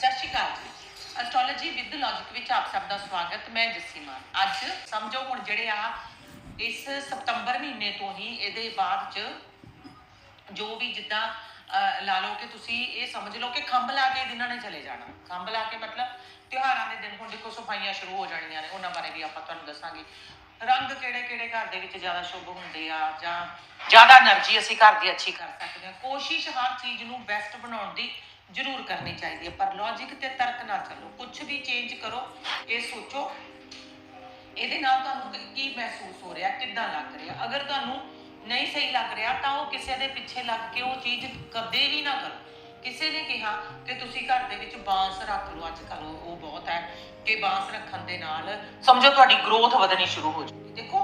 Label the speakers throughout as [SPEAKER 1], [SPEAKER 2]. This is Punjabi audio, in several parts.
[SPEAKER 1] ਸਤਿ ਸ਼੍ਰੀ ਅਕਾਲ ਜੀ। ਐਸਟ੍ਰੋਲੋਜੀ ਵਿਦ ਲੌਜੀਕ ਵਿੱਚ ਆਪ ਸਭ ਦਾ ਸਵਾਗਤ, ਮੈਂ ਜੱਸੀ ਮਾਨ। ਅੱਜ ਸਮਝੋ ਹੁਣ ਜਿਹੜੇ ਆ, ਇਸ ਸਤੰਬਰ ਮਹੀਨੇ ਤੋਂ ਹੀ ਇਹਦੇ ਬਾਅਦ ਚ ਜੋ ਵੀ ਜਿੱਦਾਂ ਲਾ ਲਓ ਕਿ ਤੁਸੀਂ ਇਹ ਸਮਝ ਲਓ ਕਿ ਖੰਭ ਲਾ ਕੇ ਦਿਨਾਂ ਨੇ ਚਲੇ ਜਾਣਾ। ਖੰਭ ਲਾ ਕੇ ਮਤਲਬ ਤਿਉਹਾਰਾਂ ਦੇ ਦਿਨ ਹੁਣ ਦੇਖੋ ਸਫਾਈਆਂ ਸ਼ੁਰੂ ਹੋ ਜਾਣੀਆਂ ਨੇ, ਉਹਨਾਂ ਬਾਰੇ ਵੀ ਆਪਾਂ ਤੁਹਾਨੂੰ ਦੱਸਾਂਗੇ। ਰੰਗ ਕਿਹੜੇ ਕਿਹੜੇ ਘਰ ਦੇ ਵਿੱਚ ਜ਼ਿਆਦਾ ਸ਼ੁਭ ਹੁੰਦੇ ਆ ਜਾਂ ਜ਼ਿਆਦਾ એનર્ਜੀ ਅਸੀਂ ਘਰ ਦੀ ਅੱਛੀ ਕਰ ਸਕਦੇ ਹਾਂ। ਕੋਸ਼ਿਸ਼ ਹਰ ਚੀਜ਼ ਨੂੰ ਬੈਸਟ ਬਣਾਉਣ ਦੀ ਜ਼ਰੂਰ ਕਰਨੀ ਚਾਹੀਦੀ ਹੈ, ਪਰ ਲੌਜੀਕ ਤੇ ਤਰਕ ਨਾ ਚੱਲੋ। ਕੁਝ ਵੀ ਚੇਂਜ ਕਰੋ, ਇਹ ਸੋਚੋ। ਇਹਦੇ ਨਾਲ ਤੁਹਾਨੂੰ ਕੀ- ਮਹਿਸੂਸ ਹੋ ਰਿਹਾ, ਕਿੱਦਾਂ ਲੱਗ ਰਿਹਾ? ਅਗਰ ਤੁਹਾਨੂੰ ਨਹੀਂ ਸਹੀ ਲੱਗ ਰਿਹਾ, ਤਾਂ ਉਹ ਕਿਸੇ ਦੇ ਪਿੱਛੇ ਲੱਗ ਕੇ ਉਹ ਚੀਜ਼ ਕਦੇ ਵੀ ਨਾ ਕਰੋ। ਕਿਸੇ ਨੇ ਕਿਹਾ ਕਿ ਤੁਸੀਂ ਘਰ ਦੇ ਵਿੱਚ ਬਾਂਸ ਰੱਖ ਲਓ। ਅੱਜ ਕੱਲ ਉਹ ਬਹੁਤ ਹੈ ਕਿ ਬਾਂਸ ਰੱਖਣ ਦੇ ਨਾਲ ਸਮਝੋ ਤੁਹਾਡੀ ਗਰੋਥ ਵਧਣੀ ਸ਼ੁਰੂ ਹੋ ਜਾਊਗੀ ਦੇਖੋ,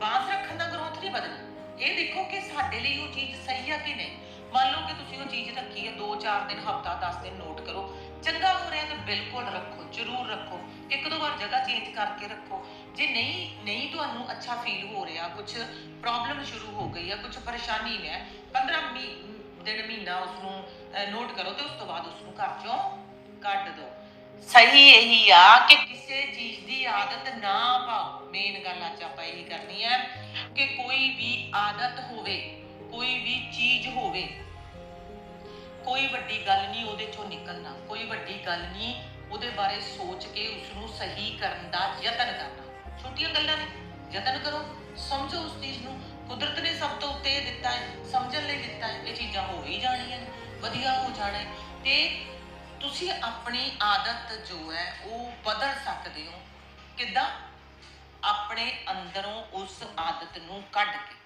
[SPEAKER 1] ਬਾਂਸ ਰੱਖਣ ਦਾ ਗਰੋਥ ਨਹੀਂ ਵਧਣੀ। ਇਹ ਦੇਖੋ ਕਿ ਸਾਡੇ ਲਈ ਉਹ ਚੀਜ਼ ਸਹੀ ਆ ਕਿ ਨਹੀਂ। ਮੰਨ ਲਓ ਕਿ ਤੁਸੀਂ ਉਹ ਚੀਜ਼ ਰੱਖੀ ਹੈ 2-4 ਦਿਨ, ਹਫਤਾ 10 ਦਿਨ ਨੋਟ ਕਰੋ। ਚੰਗਾ ਹੋ ਰਿਹਾ ਤਾਂ ਬਿਲਕੁਲ ਰੱਖੋ, ਜ਼ਰੂਰ ਰੱਖੋ। ਇੱਕ ਦੋ ਵਾਰ ਜਗ੍ਹਾ ਚੇਂਜ ਕਰਕੇ ਰੱਖੋ। ਜੇ ਨਹੀਂ ਨਹੀਂ ਤੁਹਾਨੂੰ ਅੱਛਾ ਫੀਲ ਹੋ ਰਿਹਾ ਕੁਝ ਪ੍ਰੋਬਲਮ ਸ਼ੁਰੂ ਹੋ ਗਈ ਹੈ ਕੁਝ ਪਰੇਸ਼ਾਨੀ ਹੈ 15 ਦਿਨ, ਮਹੀਨਾ ਉਸ ਨੂੰ ਨੋਟ ਕਰੋ ਤੇ ਉਸ ਤੋਂ ਬਾਅਦ ਉਸ ਨੂੰ ਘਰ ਚੋਂ ਕੱਢ ਦਿਓ। ਸਹੀ ਇਹੀ ਆ ਕਿ ਕਿਸੇ ਚੀਜ਼ ਦੀ ਆਦਤ ਨਾ ਪਾਓ। ਮੇਨ ਗੱਲ ਅੱਜ ਆਪਾਂ ਇਹੀ ਕਰਨੀ ਹੈ ਕਿ ਕੋਈ ਵੀ ਆਦਤ ਹੋਵੇ ਕੋਈ ਵੀ ਚੀਜ਼ ਹੋਵੇ, ਕੋਈ ਵੱਡੀ ਗੱਲ ਨਹੀਂ ਉਹਦੇ ਚੋਂ ਨਿਕਲਣਾ, ਕੋਈ ਵੱਡੀ ਗੱਲ ਨਹੀਂ ਉਹਦੇ ਬਾਰੇ ਸੋਚ ਕੇ ਉਸ ਨੂੰ ਸਹੀ ਕਰਨ ਦਾ ਯਤਨ ਕਰਨਾ। ਛੋਟੀਆਂ ਗੱਲਾਂ ਨੇ, ਯਤਨ ਕਰੋ, ਸਮਝੋ ਉਸ ਚੀਜ਼ ਨੂੰ। ਕੁਦਰਤ ਨੇ ਸਭ ਤੋਂ ਉੱਤੇ ਦਿੱਤਾ ਹੈ, ਸਮਝਣ ਲਈ ਦਿੱਤਾ ਹੈ, ਇਹ ਚੀਜ਼ਾਂ ਹੋ ਹੀ ਜਾਣੀਆਂ ਨੇ, ਵਧੀਆ ਹੋ ਜਾਣਾ ਹੈ। ਤੇ ਤੁਸੀਂ ਆਪਣੀ ਆਦਤ ਜੋ ਹੈ, ਉਹ ਬਦਲ ਸਕਦੇ ਹੋ। ਕਿੱਦਾਂ? ਆਪਣੇ ਅੰਦਰੋਂ ਉਸ ਆਦਤ ਨੂੰ ਕੱਢ ਕੇ।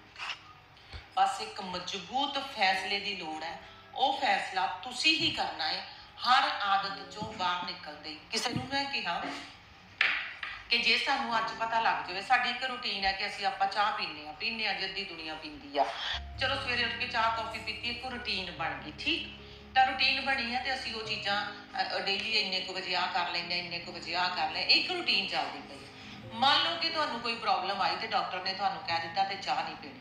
[SPEAKER 1] ਬਸ ਇੱਕ ਮਜ਼ਬੂਤ ਫੈਸਲੇ ਦੀ ਲੋੜ ਹੈ। ਉਹ ਫੈਸਲਾ ਤੁਸੀਂ ਹੀ ਕਰਨਾ ਹੈ। ਹਰ ਆਦਤ ਚੋਂ ਬਾਹਰ ਨਿਕਲਦੇ ਕਿਸੇ ਨੂੰ ਮੈਂ ਕਿਹਾ ਕਿ ਜੇ ਸਾਨੂੰ ਅੱਜ ਪਤਾ ਲੱਗ ਜਾਵੇ, ਸਾਡੀ ਇੱਕ ਰੁਟੀਨ ਹੈ ਕਿ ਅਸੀਂ ਆਪਾਂ ਚਾਹ ਪੀਂਦੇ ਆ ਪੀਂਦੇ ਆ ਜੱਦੀ ਦੁਨੀਆ ਪੀਂਦੀ ਆ। ਚਲੋ ਸਵੇਰੇ ਉੱਠ ਕੇ ਚਾਹ, ਕਾਫੀ ਪੀਤੀ, ਇੱਕ ਰੁਟੀਨ ਬਣ ਗਈ, ਠੀਕ? ਤਾਂ ਰੁਟੀਨ ਬਣੀ ਹੈ ਤੇ ਅਸੀਂ ਉਹ ਚੀਜ਼ਾਂ ਡੇਲੀ ਇੰਨੇ ਕੁ ਵਜੇ ਆ ਕਰ ਲੈਂਦੇ ਹਾਂ, ਇੰਨੇ ਕੁ ਵਜੇ ਆ ਕਰ ਲੈ ਇੱਕ ਰੁਟੀਨ ਚੱਲਦੀ ਪਈ। ਮੰਨ ਲਓ ਕਿ ਤੁਹਾਨੂੰ ਕੋਈ ਪ੍ਰੋਬਲਮ ਆਈ ਤੇ ਡਾਕਟਰ ਨੇ ਤੁਹਾਨੂੰ ਕਹਿ ਦਿੱਤਾ ਤੇ ਚਾਹ ਨਹੀਂ ਪੀਣੀ।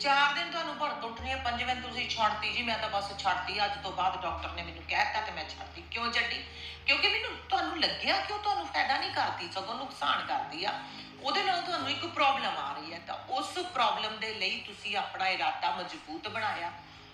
[SPEAKER 1] ਚਾਰ ਦਿਨ ਤੁਹਾਨੂੰ ਭੜਕ ਉੱਠਣੀ ਹੈ ਪੰਜਵੇਂ ਦਿਨ ਤੁਸੀਂ ਛੱਡਤੀ ਜੀ, ਮੈਂ ਤਾਂ ਬਸ ਛੱਡਤੀ, ਅੱਜ ਤੋਂ ਬਾਅਦ ਡਾਕਟਰ ਨੇ ਮੈਨੂੰ ਕਹਿ ਦਿੱਤਾ ਮੈਂ ਛੱਡਤੀ। ਕਿਉਂ ਛੱਡੀ ਕਿਉਂਕਿ ਮੈਨੂੰ ਤੁਹਾਨੂੰ ਲੱਗਿਆ ਕਿ ਉਹ ਤੁਹਾਨੂੰ ਫਾਇਦਾ ਨਹੀਂ ਕਰਦੀ, ਸਗੋਂ ਨੁਕਸਾਨ ਕਰਦੀ ਆ। ਉਹਦੇ ਨਾਲ ਤੁਹਾਨੂੰ ਇੱਕ ਪ੍ਰੋਬਲਮ ਆ ਰਹੀ ਹੈ ਤਾਂ ਉਸ ਪ੍ਰੋਬਲਮ ਦੇ ਲਈ ਤੁਸੀਂ ਆਪਣਾ ਇਰਾਦਾ ਮਜ਼ਬੂਤ ਬਣਾਇਆ।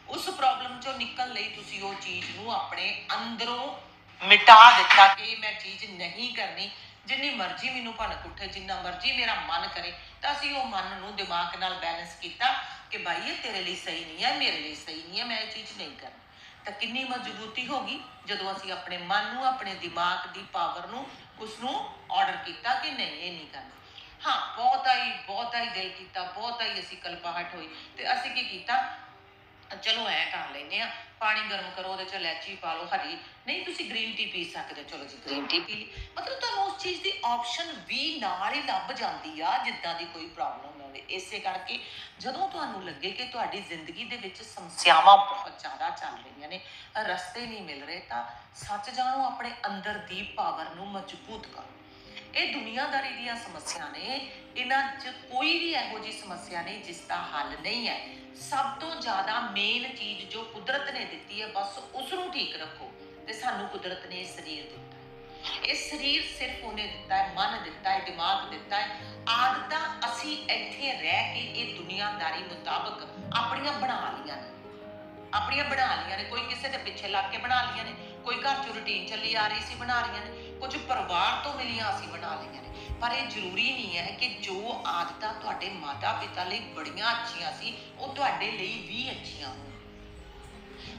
[SPEAKER 1] ਉਸ ਪ੍ਰੋਬਲਮ ਚੋਂ ਨਿਕਲਣ ਲਈ ਤੁਸੀਂ ਉਹ ਚੀਜ਼ ਨੂੰ ਆਪਣੇ ਅੰਦਰੋਂ ਮਿਟਾ ਦਿੱਤਾ ਕਿ ਮੈਂ ਚੀਜ਼ ਨਹੀਂ ਕਰਨੀ। ਜਿੰਨੀ ਮਰਜ਼ੀ ਮੈਨੂੰ ਭਣਕ ਉੱਠੇ, ਜਿੰਨਾ ਮਰਜ਼ੀ ਮੇਰਾ ਮਨ ਕਰੇ, ਤਾਂ ਅਸੀਂ ਉਹ ਮਨ ਨੂੰ ਦਿਮਾਗ ਨਾਲ ਬੈਲੈਂਸ ਕੀਤਾ। ਕਿ ਭਾਈ ਇਹ ਤੇਰੇ ਲਈ ਸਹੀ ਨਹੀਂ ਹੈ, ਮੇਰੇ ਲਈ ਸਹੀ ਨਹੀਂ ਹੈ, ਮੈਂ ਇਹ ਚੀਜ਼ ਨਹੀਂ ਕਰਨੀ। ਤਾਂ ਕਿੰਨੀ ਮਜ਼ਬੂਤੀ ਹੋਗੀ ਜਦੋਂ ਅਸੀਂ ਆਪਣੇ ਮਨ ਨੂੰ, ਆਪਣੇ ਦਿਮਾਗ ਦੀ ਪਾਵਰ ਨੂੰ ਉਸ ਨੂੰ ਆਰਡਰ ਕੀਤਾ ਕਿ ਨਹੀਂ, ਇਹ ਨਹੀਂ ਕਰਨਾ। ਹਾਂ, ਬਹੁਤ ਆਈ, ਬਹੁਤਾ ਹੀ ਦਿਲ ਕੀਤਾ, ਬਹੁਤਾ ਹੀ ਅਸੀਂ ਕਲਪਾਹਟ ਹੋਈ। ਤੇ ਅਸੀਂ ਕੀ ਕੀਤਾ? ਚਲੋ ਐ ਕਰ ਲੈਨੇ ਆ ਪਾਣੀ ਗਰਮ ਕਰੋ ਉਹਦੇ ਚ ਇਲਾਚੀ ਪਾ ਲਓ ਹਰੀ। ਨਹੀਂ ਤੁਸੀਂ ਗ੍ਰੀਨ ਟੀ ਪੀ ਸਕਦੇ ਚਲੋ ਜੀ ਗ੍ਰੀਨ ਟੀ ਪੀ ਲਈ। ਮਤਲਬ ਤੁਹਾਨੂੰ ਉਸ ਚੀਜ਼ ਦੀ ਆਪਸ਼ਨ ਵੀ ਨਾਲ ਹੀ ਲੱਭ ਜਾਂਦੀ ਆ ਜਿੱਦਾਂ ਦੀ ਕੋਈ ਪ੍ਰੋਬਲਮ ਹੋਵੇ। ਇਸੇ ਕਰਕੇ ਜਦੋਂ ਤੁਹਾਨੂੰ ਲੱਗੇ ਕਿ ਤੁਹਾਡੀ ਜ਼ਿੰਦਗੀ ਦੇ ਵਿੱਚ ਸਮੱਸਿਆਵਾਂ ਬਹੁਤ ਜ਼ਿਆਦਾ ਚੱਲ ਰਹੀਆਂ ਨੇ ਰਸਤੇ ਨਹੀਂ ਮਿਲ ਰਹੇ ਤਾਂ ਸੱਚ ਜਾਣੋ ਆਪਣੇ ਅੰਦਰ ਦੀ ਪਾਵਰ ਨੂੰ ਮਜ਼ਬੂਤ ਕਰੋ। ਇਹ ਦੁਨੀਆਦਾਰੀ ਦੀਆਂ ਸਮੱਸਿਆ ਨੇ। ਇਹਨਾਂ 'ਚ ਕੋਈ ਵੀ ਇਹੋ ਜਿਹੀ ਸਮੱਸਿਆ ਨਹੀਂ, ਜਿਸ ਦਾ ਹੱਲ ਨਹੀਂ ਹੈ। ਸਭ ਤੋਂ ਜ਼ਿਆਦਾ ਮੇਨ ਚੀਜ਼ ਜੋ ਕੁਦਰਤ ਨੇ ਦਿੱਤੀ ਹੈ, ਬਸ ਉਸ ਨੂੰ ਠੀਕ ਰੱਖੋ ਤੇ ਸਾਨੂੰ ਕੁਦਰਤ ਨੇ ਸਰੀਰ ਦਿੱਤਾ ਇਹ ਸਰੀਰ ਸਿਰਫ ਉਹਨੇ ਦਿੱਤਾ ਹੈ, ਮਨ ਦਿੱਤਾ ਹੈ, ਦਿਮਾਗ ਦਿੱਤਾ ਹੈ। ਆਦਤਾਂ ਅਸੀਂ ਇੱਥੇ ਰਹਿ ਕੇ ਇਹ ਦੁਨੀਆਦਾਰੀ ਮੁਤਾਬਕ ਆਪਣੀਆਂ ਬਣਾ ਲਈਆਂ ਨੇ। ਆਪਣੀਆਂ ਬਣਾ ਲਈਆਂ ਨੇ। ਕੋਈ ਕਿਸੇ ਦੇ ਪਿੱਛੇ ਲੱਗ ਕੇ ਬਣਾ ਲਈਆਂ ਨੇ। ਕੋਈ ਘਰ ਚ ਰੁਟੀਨ ਚੱਲੀ ਆ ਰਹੀ ਸੀ, ਬਣਾ ਲਈਆਂ ਨੇ। ਕੁਝ ਪਰਿਵਾਰ ਤੋਂ ਮਿਲੀਆਂ ਅਸੀਂ ਬਣਾ ਲਈਆਂ ਨੇ। ਪਰ ਇਹ ਜ਼ਰੂਰੀ ਨਹੀਂ ਹੈ ਕਿ ਜੋ ਆਦਤਾਂ ਤੁਹਾਡੇ ਮਾਤਾ ਪਿਤਾ ਲਈ ਬੜੀਆਂ ਅੱਛੀਆਂ ਸੀ, ਉਹ ਤੁਹਾਡੇ ਲਈ ਵੀ ਅੱਛੀਆਂ ਹੋਣ।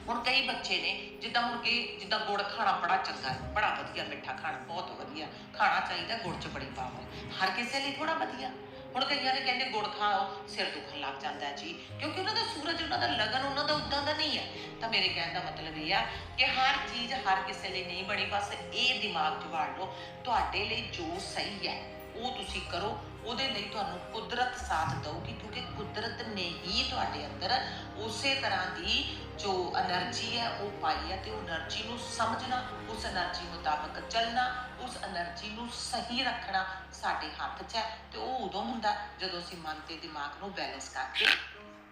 [SPEAKER 1] ਹੁਣ ਕਈ ਬੱਚੇ ਨੇ, ਜਿੱਦਾਂ ਹੁਣ ਕਿ ਜਿੱਦਾਂ ਗੁੜ ਖਾਣਾ ਬੜਾ ਚੰਗਾ ਹੈ, ਬੜਾ ਵਧੀਆ ਮਿੱਠਾ ਖਾਣਾ, ਬਹੁਤ ਵਧੀਆ। ਖਾਣਾ ਚਾਹੀਦਾ ਗੁੜ ਚ ਬੜੀ ਪਾਵਰ ਹਰ ਕਿਸੇ ਲਈ ਥੋੜਾ ਵਧੀਆ। ਹੁਣ ਕਈਆਂ ਦੇ ਕਹਿੰਦੇ ਗੁੜ ਖਾਓ, ਸਿਰ ਦੁਖਣ ਲੱਗ ਜਾਂਦਾ ਹੈ ਜੀ। ਕਿਉਂਕਿ ਉਹਨਾਂ ਦਾ ਸੂਰਜ, ਉਹਨਾਂ ਦਾ ਲਗਨ, ਉਹਨਾਂ ਦਾ ਉਦਾਂ ਦਾ ਨਹੀਂ ਹੈ। ਤਾਂ ਮੇਰੇ ਕਹਿਣ ਦਾ ਮਤਲਬ ਇਹ ਆ ਕਿ ਹਰ ਚੀਜ਼ ਹਰ ਕਿਸੇ ਲਈ ਨਹੀਂ ਬਣੀ, ਬਸ ਇਹ ਦਿਮਾਗ 'ਚ ਵਾੜ ਲਓ, ਤੁਹਾਡੇ ਲਈ ਜੋ ਸਹੀ ਹੈ। ਉਹ ਤੁਸੀਂ ਕਰੋ, ਉਹਦੇ ਲਈ ਤੁਹਾਨੂੰ ਕੁਦਰਤ ਸਾਥ ਦੇਊਗੀ, ਕਿਉਂਕਿ ਕੁਦਰਤ ਨੇ ਹੀ ਤੁਹਾਡੇ ਅੰਦਰ ਉਸੇ ਤਰ੍ਹਾਂ ਦੀ ਜੋ એનર્ਜੀ ਹੈ, ਉਹ ਪਾਈ ਹੈ ਤੇ ਉਹ એનર્ਜੀ ਨੂੰ ਸਮਝਣਾ, ਉਸ એનર્ਜੀ ਮੁਤਾਬਕ ਚੱਲਣਾ, ਉਸ એનર્ਜੀ ਨੂੰ ਸਹੀ ਰੱਖਣਾ ਸਾਡੇ ਹੱਥ 'ਚ ਹੈ ਤੇ ਉਹ ਉਦੋਂ ਹੁੰਦਾ ਜਦੋਂ ਅਸੀਂ ਮਨ ਤੇ ਦਿਮਾਗ ਨੂੰ ਬੈਲੈਂਸ ਕਰਕੇ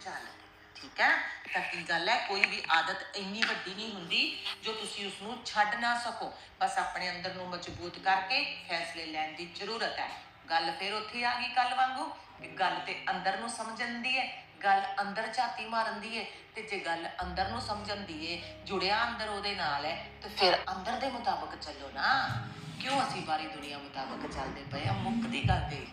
[SPEAKER 1] ਚੱਲਦੇ ਠੀਕ ਹੈ? ਤਾਂ ਗੱਲ ਹੈ? ਕੋਈ ਵੀ ਆਦਤ ਇੰਨੀ ਵੱਡੀ ਨਹੀਂ ਹੁੰਦੀ ਜੋ ਤੁਸੀਂ ਉਸ ਨੂੰ ਛੱਡ ਨਾ ਸਕੋ। ਬਸ ਆਪਣੇ ਅੰਦਰ ਨੂੰ ਮਜ਼ਬੂਤ ਕਰਕੇ ਫੈਸਲੇ ਲੈਣ ਦੀ ਜ਼ਰੂਰਤ ਹੈ। ਗੱਲ ਫਿਰ ਉੱਥੇ ਆ ਗਈ ਕੱਲ ਵਾਂਗੂ ਕਿ ਗੱਲ ਤੇ ਅੰਦਰ ਨੂੰ ਸਮਝਣ ਦੀ ਹੈ, ਗੱਲ ਅੰਦਰ ਝਾਤੀ ਮਾਰਨ ਦੀ ਹੈ ਤੇ ਜੇ ਗੱਲ ਅੰਦਰ ਨੂੰ ਸਮਝਣ ਦੀ ਹੈ ਜੁੜਿਆ ਅੰਦਰ ਉਹਦੇ ਨਾਲ ਹੈ, ਤੇ ਫਿਰ ਅੰਦਰ ਦੇ ਮੁਤਾਬਕ ਚੱਲੋ ਨਾ। ਕਿਉਂ ਅਸੀਂ ਬਾਰੀ ਦੁਨੀਆ ਮੁਤਾਬਕ ਚੱਲਦੇ ਪਏ ਆ? ਮੁੱਕਦੀ ਗੱਲ ਤੇ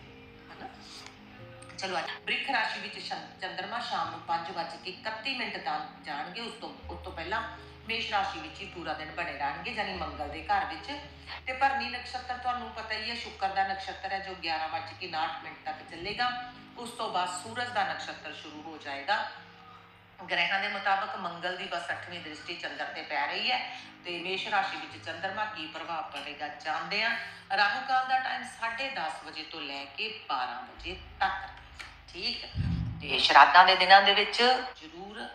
[SPEAKER 1] ਚਲੋ ਬ੍ਰਿਖ ਰਾਸ਼ੀ ਵਿੱਚ ਚੰਦਰਮਾ ਸ਼ਾਮ ਨੂੰ 5:31 ਮਿੰਟ ਤਾਂ ਜਾਣਗੇ। ਉਸ ਤੋਂ ਉਸ ਤੋਂ ਪਹਿਲਾਂ ਮੇਸ਼ ਰਾਸ਼ੀ ਵਿੱਚ ਹੀ ਪੂਰਾ ਦਿਨ ਬਣੇ ਰਹਿਣਗੇ, ਯਾਨੀ ਮੰਗਲ ਦੇ ਘਰ ਵਿੱਚ। ਤੇ ਭਰਨੀ ਨਕਸ਼ਤਰ ਤੁਹਾਨੂੰ ਪਤਾ ਹੀ ਹੈ, ਸ਼ੁੱਕਰ ਦਾ ਨਕਸ਼ਤਰ ਹੈ ਜੋ 11:59 ਮਿੰਟ ਤੱਕ ਚੱਲੇਗਾ। ਉਸ ਤੋਂ ਬਾਅਦ ਸੂਰਜ ਦਾ ਨਕਸ਼ਤਰ ਸ਼ੁਰੂ ਹੋ ਜਾਏਗਾ। ਗ੍ਰਹਿਾਂ ਦੇ ਮੁਤਾਬਕ ਮੰਗਲ ਦੀ ਬਸ 8ਵੀਂ ਦ੍ਰਿਸ਼ਟੀ ਚੰਦਰ ਤੇ ਪੈ ਰਹੀ ਹੈ ਤੇ ਮੇਸ਼ ਰਾਸ਼ੀ ਵਿੱਚ ਚੰਦਰਮਾ ਕੀ ਪ੍ਰਭਾਵ ਪਵੇਗਾ ਜਾਣਦੇ ਹਾਂ। ਰਾਹੂ ਕਾਲ ਦਾ ਟਾਈਮ 10:30 ਵਜੇ ਤੋਂ ਲੈ ਕੇ 12 ਵਜੇ ਤੱਕ। ਠੀਕ ਤੇ ਸ਼ਰਾਧਾਂ ਦੇ ਦਿਨਾਂ ਦੇ ਵਿੱਚ ਜ਼ਰੂਰ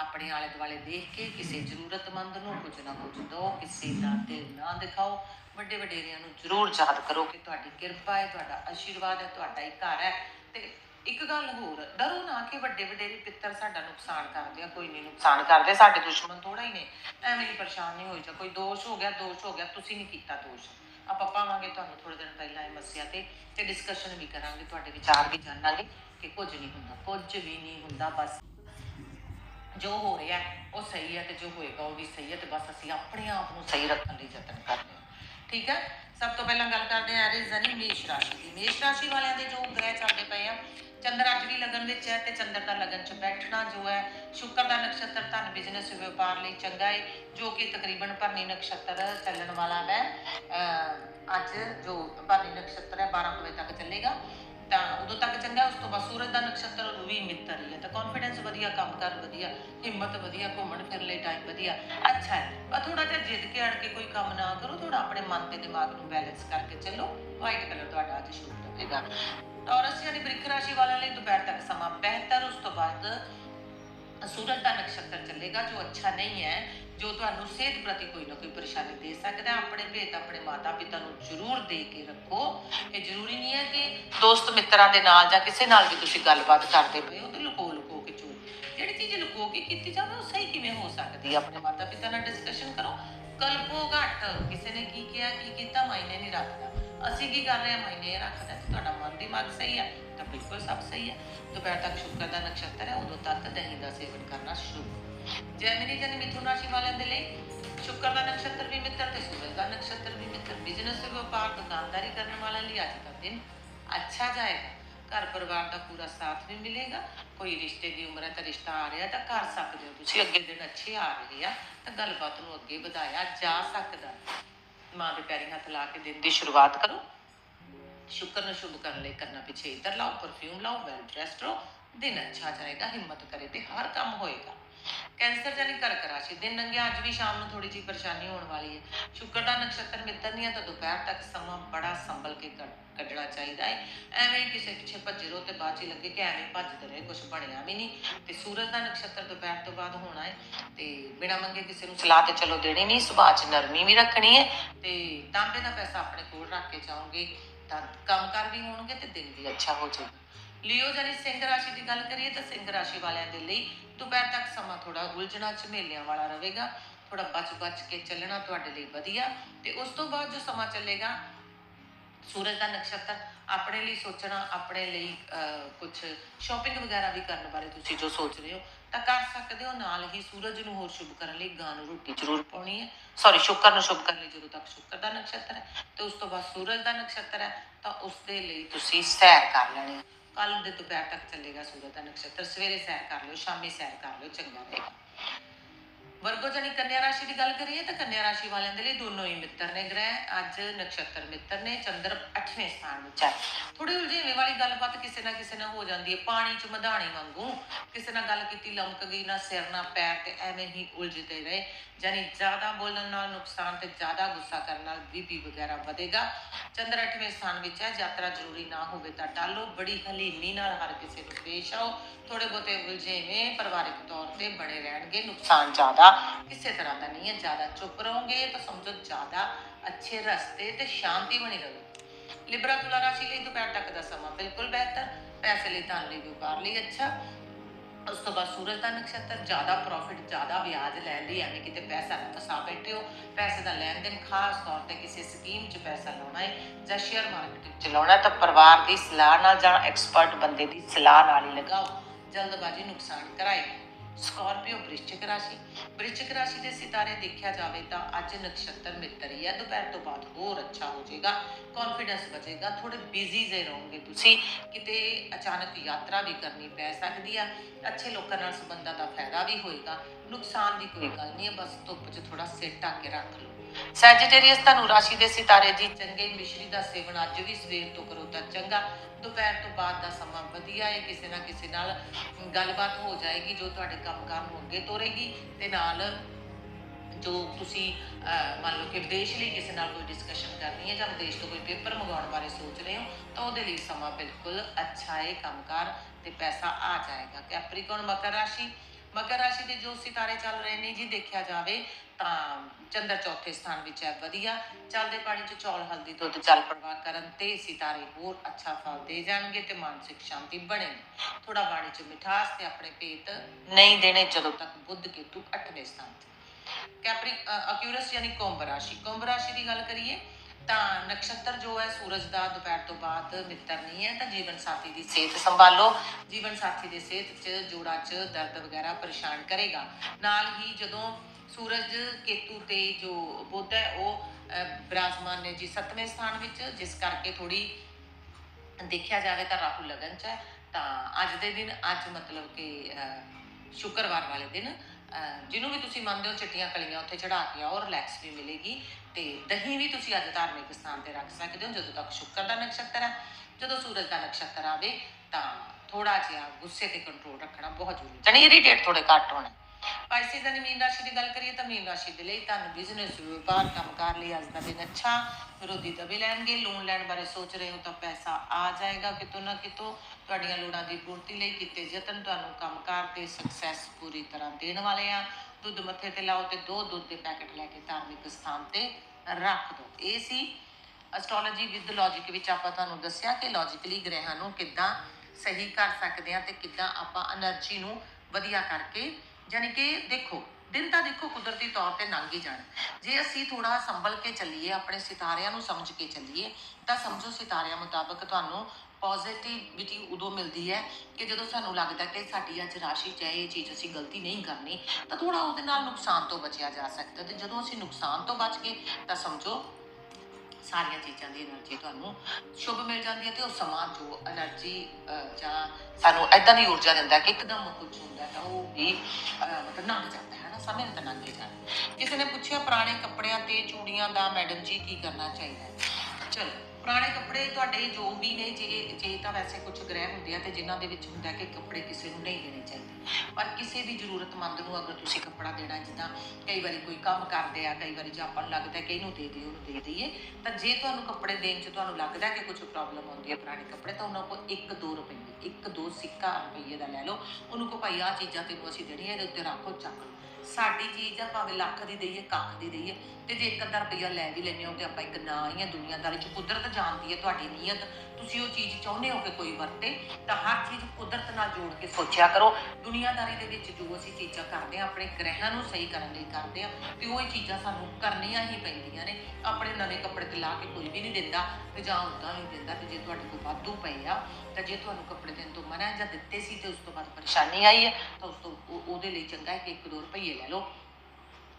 [SPEAKER 1] ਆਪਣੇ ਆਲੇ ਦੁਆਲੇ ਦੇਖ ਕੇ ਕਿਸੇ ਜ਼ਰੂਰਤਮੰਦ ਨੂੰ ਕੁਝ ਨਾ ਕੁਝ ਦਿਓ ਕਿਸੇ ਦਾ ਦਿਲ ਨਾ ਦਿਖਾਓ। ਵੱਡੇ ਵਡੇਰਿਆਂ ਨੂੰ ਜ਼ਰੂਰ ਯਾਦ ਕਰੋ ਕਿ ਤੁਹਾਡੀ ਕਿਰਪਾ ਹੈ, ਤੁਹਾਡਾ ਆਸ਼ੀਰਵਾਦ ਹੈ, ਤੁਹਾਡਾ ਹੀ ਘਰ ਹੈ। ਤੇ ਇੱਕ ਗੱਲ ਹੋਰ, ਡਰੋ ਨਾ ਕਿ ਵੱਡੇ ਵਡੇਰੇ ਪਿੱਤਰ ਸਾਡਾ ਨੁਕਸਾਨ ਕਰਦੇ ਆ, ਕੋਈ ਨਹੀਂ ਨੁਕਸਾਨ ਕਰਦੇ, ਸਾਡੇ ਦੁਸ਼ਮਣ ਥੋੜਾ ਹੀ ਨੇ। ਐਵੇਂ ਨਹੀਂ ਪਰੇਸ਼ਾਨ ਨਹੀਂ ਹੋਈ ਜਾ ਕੋਈ ਦੋਸ਼ ਹੋ ਗਿਆ, ਦੋਸ਼ ਹੋ ਗਿਆ, ਤੁਸੀਂ ਨਹੀਂ ਕੀਤਾ ਦੋਸ਼। ਆਪਾਂ ਪਾਵਾਂਗੇ ਤੁਹਾਨੂੰ ਥੋੜੇ ਦਿਨ ਪਹਿਲਾਂ ਇਹ ਮੱਸਿਆ ਤੇ ਤੇ ਡਿਸਕਸ਼ਨ ਵੀ ਕਰਾਂਗੇ, ਤੁਹਾਡੇ ਵਿਚਾਰ ਵੀ ਜਾਣਾਂਗੇ। ਕਿ ਕੁਝ ਨਹੀਂ ਹੁੰਦਾ, ਕੁਝ ਵੀ ਨਹੀਂ ਹੁੰਦਾ, ਬਸ ਜੋ ਹੋ ਰਿਹਾ ਉਹ ਸਹੀ ਹੈ ਤੇ ਜੋ ਹੋਏਗਾ ਉਹ ਵੀ ਸਹੀ ਹੈ ਤੇ ਬਸ ਅਸੀਂ ਆਪਣੇ ਆਪ ਨੂੰ ਸਹੀ ਰੱਖਣ ਲਈ ਯਤਨ ਕਰਦੇ ਹਾਂ। ਠੀਕ ਹੈ? ਸਭ ਤੋਂ ਪਹਿਲਾਂ ਗੱਲ ਕਰਦੇ ਹਾਂ ਰਿਜ਼ਨੀ ਮੇਸ਼ ਰਾਸ਼ੀ ਦੀ। ਮੇਸ਼ ਰਾਸ਼ੀ ਵਾਲਿਆਂ ਦੇ ਜੋ ਗ੍ਰਹਿ ਚੱਲਦੇ ਪਏ ਆ, ਚੰਦਰ ਅੱਜ ਵੀ ਲਗਨ ਵਿੱਚ ਹੈ ਤੇ ਚੰਦਰ ਦਾ ਲਗਨ 'ਚ ਬੈਠਣਾ ਜੋ ਹੈ, ਸ਼ੁਕਰ ਦਾ ਨਕਸ਼ਤਰ ਧਨ ਬਿਜ਼ਨਸ ਵਪਾਰ ਲਈ ਚੰਗਾ ਹੈ ਜੋ ਕਿ ਤਕਰੀਬਨ ਭਰਨੀ ਨਕਸ਼ਤਰ ਚੱਲਣ ਵਾਲਾ ਹੈ ਅਹ ਅੱਜ ਜੋ ਭਰਨੀ ਨਕਸ਼ਤਰ ਹੈ 12 ਕੁ ਵਜੇ ਤੱਕ ਚੱਲੇਗਾ। ਤਾਂ ਉਦੋਂ ਤੱਕ ਚੰਗਾ, ਉਸ ਤੋਂ ਬਾਅਦ ਸੂਰਜ ਦਾ ਨਕਸ਼ਤਰ ਵੀ ਮਿੱਤਰ ਹੀ ਹੈ। ਤਾਂ ਕੌਨਫੀਡੈਂਸ ਵਧੀਆ, ਕੰਮ ਕਰ ਵਧੀਆ, ਹਿੰਮਤ ਵਧੀਆ, ਘੁੰਮਣ ਫਿਰਨ ਲਈ ਟਾਈਮ ਵਧੀਆ। ਅੱਛਾ ਹੈ ਪਰ ਥੋੜਾ ਜਿਹਾ ਜਿੱਦ ਕੇ ਅੜ ਕੇ ਕੋਈ ਕੰਮ ਨਾ ਕਰੋ ਥੋੜਾ ਆਪਣੇ ਮਨ ਤੇ ਦਿਮਾਗ ਨੂੰ ਬੈਲੈਂਸ ਕਰਕੇ ਚੱਲੋ। ਵਾਈਟ ਕਲਰ ਤੁਹਾਡਾ ਅੱਜ ਸ਼ੁਰੂ ਹੋਵੇਗਾ। ਟੌਰਸ ਯਾਨੀ ਬ੍ਰਿਖ ਰਾਸ਼ੀ ਵਾਲਿਆਂ ਲਈ ਦੁਪਹਿਰ ਤੱਕ ਸਮਾਂ ਬਿਹਤਰ, ਉਸ ਤੋਂ ਬਾਅਦ ਸੂਰਜ ਦਾ ਨਕਸ਼ਤਰ ਚੱਲੇਗਾ, ਜੋ ਅੱਛਾ ਨਹੀਂ ਹੈ। ਜੋ ਤੁਹਾਨੂੰ ਸਿਹਤ ਪ੍ਰਤੀ ਕੋਈ ਨਾ ਕੋਈ ਪਰੇਸ਼ਾਨੀ ਦੇ ਸਕਦਾ ਆਪਣੇ ਭੇਤ ਆਪਣੇ ਮਾਤਾ ਪਿਤਾ ਨੂੰ ਜ਼ਰੂਰ ਦੇ ਕੇ ਰੱਖੋ। ਇਹ ਜ਼ਰੂਰੀ ਨਹੀਂ ਹੈ ਕਿ ਦੋਸਤ ਮਿੱਤਰਾਂ ਦੇ ਨਾਲ ਜਾਂ ਕਿਸੇ ਨਾਲ ਵੀ ਤੁਸੀਂ ਗੱਲਬਾਤ ਕਰਦੇ ਪਏ ਹੋ ਤੇ ਲੁਕੋ ਲੁਕੋ ਕੇ ਚੋ। ਜਿਹੜੀ ਚੀਜ਼ ਲੁਕੋ ਕੇ ਕੀਤੀ ਜਾਵੇ, ਉਹ ਸਹੀ ਕਿਵੇਂ ਹੋ ਸਕਦੀ ਹੈ? ਆਪਣੇ ਮਾਤਾ ਪਿਤਾ ਨਾਲ ਡਿਸਕਸ਼ਨ ਕਰੋ। ਕਲਪੋ ਘੱਟ ਕਿਸੇ ਨੇ ਕੀ ਕਿਹਾ, ਕੀ ਕੀਤਾ, ਮਾਇਨੇ ਨਹੀਂ ਰੱਖਦਾ। ਅਸੀਂ ਕੀ ਕਰ ਰਹੇ ਹਾਂ? ਮਾਇਨੇ ਰੱਖਦਾ ਤੁਹਾਡਾ ਮਨ ਦਿਮਾਗ ਸਹੀ ਹੈ। ਤਾਂ ਬਿਲਕੁਲ ਸਭ ਸਹੀ ਹੈ। ਦੁਪਹਿਰ ਤੱਕ ਸ਼ੁਕਰ ਦਾ ਨਕਸ਼ਤਰ ਹੈ। ਉਦੋਂ ਤੱਕ ਦਹੀਂ ਦਾ ਸੇਵਨ ਕਰਨਾ ਸ਼ੁਰੂ ਜੈਮਿਨੀ ਜਨ ਮਿਥੁਨ ਰਾਸ਼ੀ ਵਾਲਿਆਂ ਦੇ ਲਈ ਸ਼ੁਕਰ ਦਾ ਨਕਸ਼ਤਰ ਵੀ ਮਿੱਤਰ ਤੇ ਸੂਰਜ ਦਾ ਨਕਸ਼ਤਰ ਵੀ ਮਿੱਤਰ। ਬਿਜ਼ਨਸ ਵਪਾਰ, ਦੁਕਾਨਦਾਰੀ ਕਰਨ ਵਾਲਿਆਂ ਲਈ ਅੱਜ ਦਾ ਦਿਨ ਅੱਛਾ ਜਾਏਗਾ। ਘਰ ਪਰਿਵਾਰ ਦਾ ਪੂਰਾ ਸਾਥ ਵੀ ਮਿਲੇਗਾ। ਕੋਈ ਰਿਸ਼ਤੇ ਦੀ ਉਮਰ ਹੈ ਤਾਂ ਰਿਸ਼ਤਾ ਆ ਰਿਹਾ ਤਾਂ ਕਰ ਸਕਦੇ ਹੋ ਤੁਸੀਂ। ਅੱਗੇ ਦਿਨ ਅੱਛੇ ਆ ਰਹੇ ਆ ਤਾਂ ਗੱਲਬਾਤ ਨੂੰ ਅੱਗੇ ਵਧਾਇਆ ਜਾ ਸਕਦਾ। ਮਾਂ ਦੇ ਪੈਰੀਂ ਹੱਥ ਲਾ ਕੇ ਦਿਨ ਦੀ ਸ਼ੁਰੂਆਤ ਕਰੋ। ਸ਼ੁਕਰ ਨੂੰ ਸ਼ੁਭ ਕਰਨ ਲਈ ਕਰਨਾ ਪਿੱਛੇ ਇਤਰ ਲਾਓ ਪਰਫਿਊਮ ਲਾਓ ਵੈਲ ਡਰੈਸਡ ਰਹੋ। ਦਿਨ ਅੱਛਾ ਜਾਏਗਾ, ਹਿੰਮਤ ਕਰੇ ਤੇ ਹਰ ਕੰਮ ਹੋਏਗਾ। ਕੈਂਸਰ ਜਾਨੀ ਕਰਕ ਰਾਸ਼ੀ ਦਿਨ ਲੰਘਿਆ, ਅੱਜ ਵੀ ਸ਼ਾਮ ਨੂੰ ਥੋੜੀ ਜਿਹੀ ਪਰੇਸ਼ਾਨੀ ਹੋਣ ਵਾਲੀ ਹੈ। ਸ਼ੁਕਰ ਦਾ ਨਕਸ਼ਤਰ ਮਿੱਤਰ ਨਹੀਂ ਤਾਂ ਦੁਪਹਿਰ ਤੱਕ ਸਮਾਂ ਬੜਾ ਸੰਭਲ ਕੇ ਕੱਢਣਾ ਚਾਹੀਦਾ ਹੈ। ਐਵੇਂ ਕਿਸੇ ਪਿੱਛੇ ਭੱਜੇ ਤੇ ਬਾਅਦ ਹੀ ਲੱਗੇ ਕਿ ਐਵੇਂ ਭੱਜਦੇ ਰਹੇ ਕੁਝ ਬਣਿਆ ਵੀ ਨਹੀਂ। ਤੇ ਸੂਰਜ ਦਾ ਨਕਸ਼ਤਰ ਦੁਪਹਿਰ ਤੋਂ ਬਾਅਦ ਹੋਣਾ ਹੈ। ਤੇ ਬਿਨਾਂ ਮੰਗੇ ਕਿਸੇ ਨੂੰ ਸਲਾਹ ਤੇ ਚਲੋ ਦੇਣੀ ਨਹੀਂ, ਸੁਭਾਅ 'ਚ ਨਰਮੀ ਵੀ ਰੱਖਣੀ ਹੈ। ਤੇ ਤਾਂਬੇ ਦਾ ਪੈਸਾ ਆਪਣੇ ਕੋਲ ਰੱਖ ਕੇ ਜਾਓਗੇ, ਤਾਂ ਕੰਮਕਾਰ ਵੀ ਹੋਣਗੇ ਤੇ ਦਿਨ ਵੀ ਅੱਛਾ ਹੋ ਜਾਏਗਾ। ਲਿਓ ਜਾਨੀ ਸਿੰਘ ਰਾਸ਼ੀ ਦੀ ਗੱਲ ਕਰੀਏ ਤਾਂ ਸਿੰਘ ਰਾਸ਼ੀ ਵਾਲਿਆਂ ਦੇ ਲਈ ਦੁਪਹਿਰ ਤੱਕ ਸਮਾਂ ਥੋੜਾ ਉਲਝਣਾ, ਝਮੇਲਿਆਂ ਵਾਲਾ ਰਹੇਗਾ। ਥੋੜਾ ਬਚ-ਬਚ ਕੇ ਚੱਲਣਾ ਤੁਹਾਡੇ ਲਈ ਵਧੀਆ। ਤੇ ਉਸ ਤੋਂ ਬਾਅਦ ਜੋ ਸਮਾਂ ਚੱਲੇਗਾ, ਸੂਰਜ ਦਾ ਨਕਸ਼ਤਰ, ਆਪਣੇ ਲਈ ਸੋਚਣਾ, ਆਪਣੇ ਲਈ ਕੁਝ ਸ਼ਾਪਿੰਗ ਵਗੈਰਾ ਵੀ ਕਰਨ ਬਾਰੇ ਤੁਸੀਂ ਜੋ ਸੋਚ ਰਹੇ ਹੋ, ਤਾਂ ਕਰ ਸਕਦੇ ਹੋ। ਨਾਲ ਹੀ ਸੂਰਜ ਨੂੰ ਹੋਰ ਸ਼ੁਭ ਕਰਨ ਲਈ ਗਾਂ ਨੂੰ ਰੋਟੀ ਜ਼ਰੂਰ ਪਾਉਣੀ ਹੈ। ਸੌਰੀ ਸ਼ੁਕਰ ਨੂੰ ਸ਼ੁਭ ਕਰਨ ਲਈ ਜਦੋਂ ਤੱਕ ਸ਼ੁਕਰ ਦਾ ਨਕਸ਼ਤਰ ਹੈ। ਤੇ ਉਸ ਤੋਂ ਬਾਅਦ ਸੂਰਜ ਦਾ ਨਕਸ਼ਤਰ ਹੈ, ਤਾਂ ਉਸ ਦੇ ਲਈ ਤੁਸੀਂ ਸੈਰ ਕਰ ਲੈਣੀ ਕੱਲ ਦੇ ਦੁਪਹਿਰ ਤੱਕ ਚੱਲੇਗਾ ਸੂਰਜ ਦਾ ਨਕਸ਼ਤਰ ਸਵੇਰੇ ਸੈਰ ਕਰ ਲਿਓ, ਸ਼ਾਮੀ ਸੈਰ ਕਰ ਲਿਓ, ਚੰਗਾ ਰਹੇਗਾ। ਵਰਗੋ ਜਾਨੀ ਕੰਨਿਆ ਰਾਸ਼ੀ ਦੀ ਗੱਲ ਕਰੀਏ ਤਾਂ ਕੰਨਿਆ ਰਾਸ਼ੀ ਵਾਲਿਆਂ ਦੇ ਲਈ ਦੋਨੋਂ ਹੀ ਮਿੱਤਰ ਨੇ ਗ੍ਰਹਿ, ਅੱਜ ਨਕਸ਼ਤਰ ਮਿੱਤਰ ਨੇ, ਚੰਦਰ 8ਵੇਂ ਸਥਾਨ ਵਿੱਚ ਹੈ। ਥੋੜੀ ਉਲਝੇਵੇਂ ਵਾਲੀ ਗੱਲਬਾਤ ਕਿਸੇ ਨਾ ਕਿਸੇ ਨਾਲ ਹੋ ਜਾਂਦੀ ਹੈ। ਪਾਣੀ 'ਚ ਮਧਾਣੀ ਵਾਂਗੂ ਕਿਸੇ ਨਾਲ ਗੱਲ ਕੀਤੀ, ਲਮਕ ਗਈ, ਨਾ ਸਿਰ, ਨਾ ਪੈਰ ਤੇ ਐਵੇਂ ਹੀ ਉਲਝਦੇ ਰਹੇ। ਜਾਨੀ ਜ਼ਿਆਦਾ ਬੋਲਣ ਨਾਲ ਨੁਕਸਾਨ ਤੇ ਜ਼ਿਆਦਾ ਗੁੱਸਾ ਕਰਨ ਨਾਲ ਬੀਪੀ ਵਗੈਰਾ ਵਧੇਗਾ। ਚੰਦਰ 8ਵੇਂ ਸਥਾਨ ਵਿੱਚ ਹੈ। ਯਾਤਰਾ ਜ਼ਰੂਰੀ ਨਾ ਹੋਵੇ ਤਾਂ ਟਾਲੋ, ਬੜੀ ਹਲੀਮੀ ਨਾਲ ਹਰ ਕਿਸੇ ਨੂੰ ਪੇਸ਼ ਆਓ। ਥੋੜੇ ਬਹੁਤੇ ਉਲਝੇਵੇਂ ਪਰਿਵਾਰਿਕ ਤੌਰ ਤੇ ਬਣੇ ਰਹਿਣਗੇ। ਨੁਕਸਾਨ ਜ਼ਿਆਦਾ ਕਿਸੇ ਤਰ੍ਹਾਂ ਦਾ ਨਹੀਂ ਹੈ ਜ਼ਿਆਦਾ। ਚੁੱਪ ਰਹੋਗੇ ਤਾਂ ਸਮਝੋ ਜ਼ਿਆਦਾ ਅੱਛੇ ਰਸਤੇ ਤੇ ਸ਼ਾਂਤੀ ਬਣੀ ਰਹੇ। ਲਿਬਰਾ ਤੁਲਾ ਰਾਸ਼ੀ ਲਈ ਦੁਪਹਿਰ ਤੱਕ ਦਾ ਸਮਾਂ ਬਿਲਕੁਲ ਬਿਹਤਰ, ਪੈਸੇ ਲਈ, ਧਨ ਲਈ, ਵਪਾਰ ਲਈ ਅੱਛਾ। ਉਸ ਤੋਂ ਬਾਅਦ ਸੂਰਜ ਦਾ ਨਕਸ਼ਤਰ ਜ਼ਿਆਦਾ ਪ੍ਰੋਫਿਟ ਜ਼ਿਆਦਾ ਵਿਆਜ ਲੈਣ ਲਈ ਐਵੇਂ ਕਿਤੇ ਪੈਸਾ ਨਾ ਫਸਾ ਬੈਠੇ ਹੋ। ਪੈਸੇ ਦਾ ਲੈਣ ਦੇਣ ਖਾਸ ਤੌਰ ਤੇ ਕਿਸੇ ਸਕੀਮ 'ਚ ਪੈਸਾ ਲਾਉਣਾ ਹੈ ਜਾਂ ਸ਼ੇਅਰ ਮਾਰਕੀਟ 'ਚ ਲਾਉਣਾ ਹੈ ਤਾਂ ਪਰਿਵਾਰ ਦੀ ਸਲਾਹ ਨਾਲ ਜਾਂ ਐਕਸਪਰਟ ਬੰਦੇ ਦੀ ਸਲਾਹ ਨਾਲ ਹੀ ਲਗਾਓ। ਜਲਦਬਾਜ਼ੀ ਨੁਕਸਾਨ ਕਰਾਏਗੀ ਸਕਾਰਪੀਓ ਬ੍ਰਿਸ਼ਚਿਕ ਰਾਸ਼ੀ। ਬ੍ਰਿਸ਼ਚਿਕ ਰਾਸ਼ੀ ਦੇ ਸਿਤਾਰੇ ਦੇਖਿਆ ਜਾਵੇ ਤਾਂ ਅੱਜ ਨਕਸ਼ਤਰ ਮਿੱਤਰ ਹੀ ਹੈ ਦੁਪਹਿਰ ਤੋਂ ਬਾਅਦ ਹੋਰ ਅੱਛਾ ਹੋ ਜਾਏਗਾ ਕੌਨਫੀਡੈਂਸ ਵਧੇਗਾ ਥੋੜੇ ਬਿਜ਼ੀ ਜੇ ਰਹੋਗੇ ਤੁਸੀਂ, ਕਿਤੇ ਅਚਾਨਕ ਯਾਤਰਾ ਵੀ ਕਰਨੀ ਪੈ ਸਕਦੀ ਆ। ਅੱਛੇ ਲੋਕਾਂ ਨਾਲ ਸੰਬੰਧਾਂ ਦਾ ਫਾਇਦਾ ਵੀ ਹੋਏਗਾ। ਨੁਕਸਾਨ ਦੀ ਕੋਈ ਗੱਲ ਨਹੀਂ ਹੈ ਬਸ ਧੁੱਪ 'ਚ ਥੋੜਾ ਸਿਰ ਢੱਕ ਕੇ ਰੱਖ ਲਓ। ਸੈਜੀਟੇਰੀਅਸ ਤੁਹਾਨੂੰ ਰਾਸ਼ੀ ਦੇ ਸਿਤਾਰੇ ਜੀ ਚੰਗੇ ਮਿਸ਼ਰੀ ਦਾ ਸੇਵਨ ਅੱਜ ਵੀ ਸਵੇਰ ਤੋਂ ਕਰੋ ਤਾਂ ਚੰਗਾ। ਦੁਪਹਿਰ ਤੋਂ ਬਾਅਦ ਦਾ ਸਮਾਂ ਵਧੀਆ ਹੈ ਕਿਸੇ ਨਾ ਕਿਸੇ ਨਾਲ ਗੱਲਬਾਤ ਹੋ ਜਾਏਗੀ, ਜੋ ਤੁਹਾਡੇ ਕੰਮਕਾਰ ਨੂੰ ਅੱਗੇ ਤੋਰੇਗੀ ਤੇ ਨਾਲ ਜੋ ਤੁਸੀਂ ਮੰਨ ਲਓ ਕਿ ਵਿਦੇਸ਼ ਲਈ ਕਿਸੇ ਨਾਲ ਕੋਈ ਡਿਸਕਸ਼ਨ ਕਰਨੀ ਹੈ ਜਾਂ ਵਿਦੇਸ਼ ਤੋਂ ਕੋਈ ਪੇਪਰ ਮੰਗਵਾਉਣ ਬਾਰੇ ਸੋਚ ਰਹੇ ਹੋ, ਤਾਂ ਉਹਦੇ ਲਈ ਸਮਾਂ ਬਿਲਕੁਲ ਅੱਛਾ ਹੈ ਕੰਮਕਾਰ ਤੇ ਪੈਸਾ ਆ ਜਾਏਗਾ। ਕੈਪਰੀਕੌਨ ਮਕਰ ਰਾਸ਼ੀ ਮਕਰ ਰਾਸ਼ੀ ਦੇ ਜੋ ਸਿਤਾਰੇ ਚੱਲ ਰਹੇ ਨੇ ਜੀ, ਦੇਖਿਆ ਜਾਵੇ ਤਾਂ ਚੰਦਰ ਚੌਥੇ ਸਥਾਨ ਵਿੱਚ ਹੈ, ਵਧੀਆ। ਚੱਲਦੇ ਪਾਣੀ 'ਚ ਚੌਲ, ਹਲਦੀ, ਦੁੱਧ ਜਲ ਪ੍ਰਵਾਹ ਕਰਨ ਤੇ ਸਿਤਾਰੇ ਹੋਰ ਅੱਛਾ ਫਲ ਦੇ ਜਾਣਗੇ ਤੇ ਮਾਨਸਿਕ ਸ਼ਾਂਤੀ ਬਣੇਗੀ। ਥੋੜਾ ਬਾਣੀ 'ਚ ਮਿਠਾਸ ਤੇ ਆਪਣੇ ਪੇਟ ਨਹੀਂ ਦੇਣੇ ਜਦੋਂ ਤੱਕ ਬੁੱਧ ਕੇਤੂ 8ਵੇਂ ਸਥਾਨ ਤੇ। ਕੈਪਰੀ ਅਕਿਊਰਸ ਯਾਨੀ ਕੁੰਭ ਰਾਸ਼ੀ। ਕੁੰਭ ਰਾਸ਼ੀ ਦੀ ਗੱਲ ਕਰੀਏ ਤਾਂ ਨਕਸ਼ਤਰ ਜੋ ਹੈ, ਸੂਰਜ ਦਾ ਦੁਪਹਿਰ ਤੋਂ ਬਾਅਦ ਮਿੱਤਰ ਨਹੀਂ ਹੈ, ਤਾਂ ਜੀਵਨ ਸਾਥੀ ਦੀ ਸਿਹਤ ਸੰਭਾਲੋ। ਜੀਵਨ ਸਾਥੀ ਦੇ ਸਿਹਤ 'ਚ, ਜੋੜਾਂ 'ਚ ਦਰਦ ਵਗੈਰਾ ਪਰੇਸ਼ਾਨ ਕਰੇਗਾ। ਨਾਲ ਹੀ ਜਦੋਂ ਸੂਰਜ ਕੇਤੂ ਤੇ ਜੋ ਬੁੱਧ ਹੈ ਉਹ ਅਹ, ਨੇ ਜੀ 7ਵੇਂ ਸਥਾਨ ਵਿੱਚ ਜਿਸ ਕਰਕੇ ਥੋੜੀ ਦੇਖਿਆ ਜਾਵੇ ਤਾਂ ਰਾਹੂ ਲਗਨ ਚ ਹੈ। ਤਾਂ ਅੱਜ ਦੇ ਦਿਨ ਅੱਜ ਮਤਲਬ ਕਿ ਸ਼ੁੱਕਰਵਾਰ ਵਾਲੇ ਦਿਨ ਜਿਹਨੂੰ ਵੀ ਤੁਸੀਂ ਮੰਨਦੇ ਹੋ ਚਿੱਟੀਆਂ ਕਲੀਆਂ ਉੱਥੇ ਚੜਾ ਕੇ ਆਓ ਰਿਲੈਕਸ ਵੀ ਮਿਲੇਗੀ ਤੇ ਦਹੀਂ ਵੀ ਤੁਸੀਂ ਅੱਜ ਧਾਰਮਿਕ ਸਥਾਨ ਤੇ ਰੱਖ ਸਕਦੇ ਹੋ ਜਦੋਂ ਤੱਕ ਸ਼ੁੱਕਰ ਦਾ ਨਕਸ਼ਤਰ ਹੈ। ਜਦੋਂ ਸੂਰਜ ਦਾ ਨਕਸ਼ਤਰ ਆਵੇ ਤਾਂ ਥੋੜਾ ਜਿਹਾ ਗੁੱਸੇ ਤੇ ਕੰਟਰੋਲ ਰੱਖਣਾ ਬਹੁਤ ਜ਼ਰੂਰੀ ਹੈ। ਜਾਨੀ ਇਰੀਟੇਟ ਥੋੜੇ ਘੱਟ ਹੋਣਾ। ਪਾਸੇ ਜਨ ਮੀਨ ਰਾਸ਼ੀ ਦੀ ਗੱਲ ਕਰੀਏ ਤਾਂ ਮੀਨ ਰਾਸ਼ੀ ਦੇ ਲਈ ਤੁਹਾਨੂੰ ਬਿਜ਼ਨਸ ਵਪਾਰ, ਕੰਮਕਾਰ ਲਈ ਅੱਜ ਦਾ ਦਿਨ ਅੱਛਾ। ਵਿਰੋਧੀ ਦਬੇ ਲੈਣਗੇ ਲੋਨ ਲੈਣ ਬਾਰੇ ਸੋਚ ਰਹੇ ਹੋ ਤਾਂ ਪੈਸਾ ਆ ਜਾਏਗਾ ਕਿਤੋਂ ਨਾ ਕਿਤੋਂ। ਤੁਹਾਡੀਆਂ ਲੋੜਾਂ ਦੀ ਪੂਰਤੀ ਲਈ ਕੀਤੇ ਯਤਨ ਤੁਹਾਨੂੰ ਕੰਮਕਾਰ ਤੇ ਸਕਸੈਸ ਪੂਰੀ ਤਰ੍ਹਾਂ ਦੇਣ ਵਾਲੇ ਆ। ਦੁੱਧ ਮੱਥੇ ਤੇ ਲਾਓ ਤੇ ਦੋ ਦੁੱਧ ਦੇ ਪੈਕਟ ਲੈ ਕੇ ਧਾਰਮਿਕ ਸਥਾਨ ਤੇ ਰੱਖ ਦਿਓ। ਇਹ ਸੀ ਐਸਟ੍ਰੋਲੋਜੀ ਵਿਦ ਲੌਜੀਕ ਵਿੱਚ ਆਪਾਂ ਤੁਹਾਨੂੰ ਦੱਸਿਆ ਕਿ ਲੌਜੀਕਲੀ ਗ੍ਰਹਿਾਂ ਨੂੰ ਕਿੱਦਾਂ ਸਹੀ ਕਰ ਸਕਦੇ ਆ ਤੇ ਕਿੱਦਾਂ ਆਪਾਂ એનર્ਜੀ ਨੂੰ ਵਧੀਆ ਕਰਕੇ ਯਾਨੀ ਕਿ ਦੇਖੋ, ਦਿਨ ਤਾਂ ਦੇਖੋ ਕੁਦਰਤੀ ਤੌਰ ਤੇ ਲੰਘ ਹੀ ਜਾਣਾ। ਜੇ ਅਸੀਂ ਥੋੜਾ ਸੰਭਲ ਕੇ ਚੱਲੀਏ, ਆਪਣੇ ਸਿਤਾਰਿਆਂ ਨੂੰ ਸਮਝ ਕੇ ਚੱਲੀਏ, ਤਾਂ ਸਮਝੋ ਸਿਤਾਰਿਆਂ ਮੁਤਾਬਕ ਤੁਹਾਨੂੰ ਪੋਜ਼ਿਟਿਵਿਟੀ ਉਦੋਂ ਮਿਲਦੀ ਹੈ ਕਿ ਜਦੋਂ ਸਾਨੂੰ ਲੱਗਦਾ ਕਿ ਸਾਡੀ ਅੱਜ ਰਾਸ਼ੀ ਚ ਇਹ ਚੀਜ਼ ਅਸੀਂ ਗਲਤੀ ਨਹੀਂ ਕਰਨੀ, ਤਾਂ ਥੋੜਾ ਉਹਦੇ ਨਾਲ ਨੁਕਸਾਨ ਤੋਂ ਬਚਿਆ ਜਾ ਸਕਦਾ। ਤੇ ਜਦੋਂ ਅਸੀਂ ਨੁਕਸਾਨ ਤੋਂ ਬਚ ਗਏ, ਤਾਂ ਸਮਝੋ ਸਾਰੀਆਂ ਚੀਜ਼ਾਂ ਦੀ એનર્ਜੀ ਤੁਹਾਨੂੰ ਸ਼ੁਭ ਮਿਲ ਜਾਂਦੀ ਹੈ ਤੇ ਉਹ ਸਮਾਂ ਜੋ એનર્ਜੀ ਜਾਂ ਸਾਨੂੰ ਐਦਾਂ ਦੀ ਊਰਜਾ ਦਿੰਦਾ ਕਿ ਇੱਕਦਮ ਕੁਝ ਹੁੰਦਾ ਤਾਂ ਉਹ ਵੀ ਮਤਲਬ ਨਾ ਜਾਂਦਾ ਹੈ ਨਾ, ਸਮੇਂ ਤੇ ਲੰਘ ਜਾਂਦਾ ਕਿਸੇ ਨੇ ਪੁੱਛਿਆ ਪੁਰਾਣੇ ਕੱਪੜਿਆਂ ਤੇ ਚੂੜੀਆਂ ਦਾ ਮੈਡਮ ਜੀ ਕੀ ਕਰਨਾ ਚਾਹੀਦਾ ਚਲੋ। ਪੁਰਾਣੇ ਕੱਪੜੇ ਤੁਹਾਡੇ ਜੋ ਵੀ ਨੇ, ਜੇ ਜੇ ਤਾਂ ਵੈਸੇ ਕੁਝ ਗ੍ਰਹਿ ਹੁੰਦੇ ਆ ਤੇ ਜਿਨ੍ਹਾਂ ਦੇ ਵਿੱਚ ਹੁੰਦਾ ਕਿ ਕੱਪੜੇ ਕਿਸੇ ਨੂੰ ਨਹੀਂ ਦੇਣੇ ਚਾਹੀਦੇ। ਪਰ ਕਿਸੇ ਵੀ ਜ਼ਰੂਰਤਮੰਦ ਨੂੰ ਅਗਰ ਤੁਸੀਂ ਕੱਪੜਾ ਦੇਣਾ, ਜਿੱਦਾਂ ਕਈ ਵਾਰੀ ਕੋਈ ਕੰਮ ਕਰਦੇ ਆ, ਕਈ ਵਾਰੀ ਜੇ ਆਪਾਂ ਨੂੰ ਲੱਗਦਾ ਕਿ ਇਹਨੂੰ ਦੇ ਦਿਓ, ਉਹਨੂੰ ਦੇ ਦਈਏ, ਤਾਂ ਜੇ ਤੁਹਾਨੂੰ ਕੱਪੜੇ ਦੇਣ 'ਚ ਤੁਹਾਨੂੰ ਲੱਗਦਾ ਕਿ ਕੁਝ ਪ੍ਰੋਬਲਮ ਆਉਂਦੀ ਹੈ ਪੁਰਾਣੇ ਕੱਪੜੇ, ਤਾਂ ਉਹਨਾਂ ਕੋਲ 1-2 ਰੁਪਏ 1-2 ਸਿੱਕਾ ਰੁਪਈਏ ਦਾ ਲੈ ਲਓ। ਉਹਨੂੰ ਕੋ ਭਾਈ ਆ ਚੀਜ਼ਾਂ ਤੈਨੂੰ ਅਸੀਂ ਦੇਣੀਆਂ, ਇਹਦੇ ਉੱਤੇ ਰੱਖੋ ਚੱਕ ਲਓ। ਸਾਡੀ ਚੀਜ਼ ਆ ਭਾਵੇਂ ਲੱਖ ਦੀ ਦਈਏ, ਕੱਖ ਦੀ ਦਈਏ, ਤੇ ਜੇ ਇੱਕ ਅੱਧਾ ਰੁਪਈਆ ਲੈ ਵੀ ਲੈਂਦੇ ਹੋ ਕਿ ਆਪਾਂ ਇੱਕ ਨਾ ਹੀ ਆ ਦੁਨੀਆਦਾਰੀ ਚ, ਕੁਦਰਤ ਜਾਣਦੀ ਹੈ ਤੁਹਾਡੀ ਨੀਅਤ। ਤੁਸੀਂ ਉਹ ਚੀਜ਼ ਚਾਹੁੰਦੇ ਹੋ ਕਿ ਕੋਈ ਵਰਤੇ, ਤਾਂ ਹਰ ਚੀਜ਼ ਕੁਦਰਤ ਨਾਲ ਜੋੜ ਕੇ ਸੋਚਿਆ ਕਰੋ। ਦੁਨੀਆਦਾਰੀ ਦੇ ਵਿੱਚ ਜੋ ਅਸੀਂ ਚੀਜ਼ਾਂ ਕਰਦੇ ਆ ਆਪਣੇ ਗ੍ਰਹਿਾਂ ਨੂੰ ਸਹੀ ਕਰਨ ਲਈ ਕਰਦੇ ਆ ਤੇ ਉਹ ਹੀ ਚੀਜ਼ਾਂ ਸਾਨੂੰ ਕਰਨੀਆਂ ਹੀ ਪੈਂਦੀਆਂ ਨੇ। ਆਪਣੇ ਨਵੇਂ ਕੱਪੜੇ ਤੇ ਲਾ ਕੇ ਕੋਈ ਵੀ ਨਹੀਂ ਦਿੰਦਾ, ਤੇ ਜਾਂ ਉਦਾਂ ਨਹੀਂ ਦਿੰਦਾ, ਤੇ ਜੇ ਤੁਹਾਡੇ ਕੋਲ ਵਾਧੂ ਪਏ ਆ, ਤਾਂ ਜੇ ਤੁਹਾਨੂੰ ਕੱਪੜੇ ਦੇਣ ਤੋਂ ਮਨਾ ਹੈ ਜਾਂ ਦਿੱਤੇ ਸੀ, ਤੇ ਉਸ ਤੋਂ ਬਾਅਦ ਪਰੇਸ਼ਾਨੀ ਆਈ ਹੈ, ਤਾਂ ਉਸ ਤੋਂ ਉਹਦੇ ਲਈ ਚੰਗਾ ਹੈ ਕਿ ਇੱਕ ਦੋ ਰੁਪਈਏ ਲੈ ਲਓ।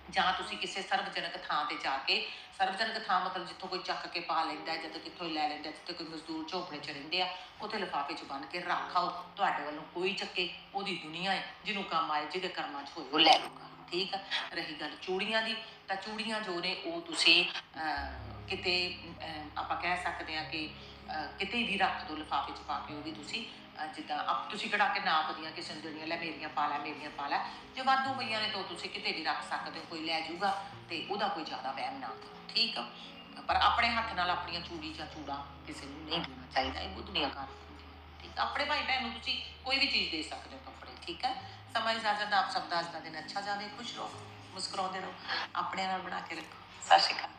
[SPEAKER 1] ਜਾਂ ਤੁਸੀਂ ਕਿਸੇ ਸਰਵਜਨਕ ਥਾਂ ਤੇ ਜਾ ਕੇ ਸਰਵਜਨਕ ਥਾਂ ਮਤਲਬ ਜਿੱਥੋਂ ਕੋਈ ਚੱਕ ਕੇ ਪਾ ਲੈਂਦਾ ਹੈ, ਜਦੋਂ ਕਿੱਥੋਂ ਲੈ ਲੈਂਦਾ ਜਿੱਥੇ ਕੋਈ ਮਜ਼ਦੂਰ ਝੋਪੜੇ 'ਚ ਰਹਿੰਦੇ ਆ ਉੱਥੇ ਲਿਫਾਫੇ 'ਚ ਬੰਨ ਕੇ ਰੱਖਾਓ ਤੁਹਾਡੇ ਵੱਲੋਂ ਕੋਈ ਚੱਕੇ ਉਹਦੀ ਦੁਨੀਆ ਹੈ ਜਿਹਨੂੰ ਕੰਮ ਆਏ ਜਿਹਦੇ ਕਰਮਾਂ 'ਚ ਹੋਏ ਉਹ ਲੈ ਲੂਗਾ ਠੀਕ ਆ? ਰਹੀ ਗੱਲ ਚੂੜੀਆਂ ਦੀ ਤਾਂ ਚੂੜੀਆਂ ਜੋ ਨੇ ਉਹ ਤੁਸੀਂ ਅਹ, ਕਿਤੇ ਅਹ, ਆਪਾਂ ਕਹਿ ਸਕਦੇ ਆ ਕਿ ਅਹ, ਕਿਤੇ ਵੀ ਰੱਖ ਦਿਓ ਲਿਫਾਫੇ 'ਚ ਪਾ ਕੇ ਉਹ ਵੀ ਤੁਸੀਂ ਅਹ, ਜਿੱਦਾਂ ਆਪ ਤੁਸੀਂ ਕਢਾ ਕੇ ਨਾਪਦੀਆਂ ਕਿਸੇ ਨੂੰ ਦੇਣੀਆਂ ਲੈ ਮੇਰੀਆਂ ਪਾ ਲੈ ਮੇਰੀਆਂ ਪਾ ਲੈ ਜੇ ਵਾਧੂ ਪਈਆਂ ਨੇ ਤਾਂ ਉਹ ਤੁਸੀਂ ਕਿਤੇ ਵੀ ਰੱਖ ਸਕਦੇ ਹੋ ਕੋਈ ਲੈ ਜਾਊਗਾ ਤੇ ਉਹਦਾ ਕੋਈ ਜ਼ਿਆਦਾ ਵਹਿਮ ਨਾ ਕਰੋ ਠੀਕ ਆ? ਪਰ ਆਪਣੇ ਹੱਥ ਨਾਲ ਆਪਣੀਆਂ ਚੂੜੀ ਜਾਂ ਚੂੜਾ ਕਿਸੇ ਨੂੰ ਨਹੀਂ ਦੇਣਾ ਚਾਹੀਦਾ ਇਹ ਬਹੁਤ ਦੁਨੀਆ ਕਰ ਠੀਕ ਆ? ਆਪਣੇ ਭਾਈ ਭੈਣ ਨੂੰ ਤੁਸੀਂ ਕੋਈ ਵੀ ਚੀਜ਼ ਦੇ ਸਕਦੇ ਹੋ ਕੱਪੜੇ ਠੀਕ ਹੈ ਸਮਾਂ ਇਜਾਜ਼ਤ ਆਪ ਸਭ ਦਾ ਅੱਜ ਦਾ ਦਿਨ ਅੱਛਾ ਜਾਵੇ ਖੁਸ਼ ਰਹੋ ਮੁਸਕਰਾਉਂਦੇ ਰਹੋ ਆਪਣੇ ਨਾਲ ਬਣਾ ਕੇ ਰੱਖੋ ਸਤਿ ਸ਼੍ਰੀ ਅਕਾਲ।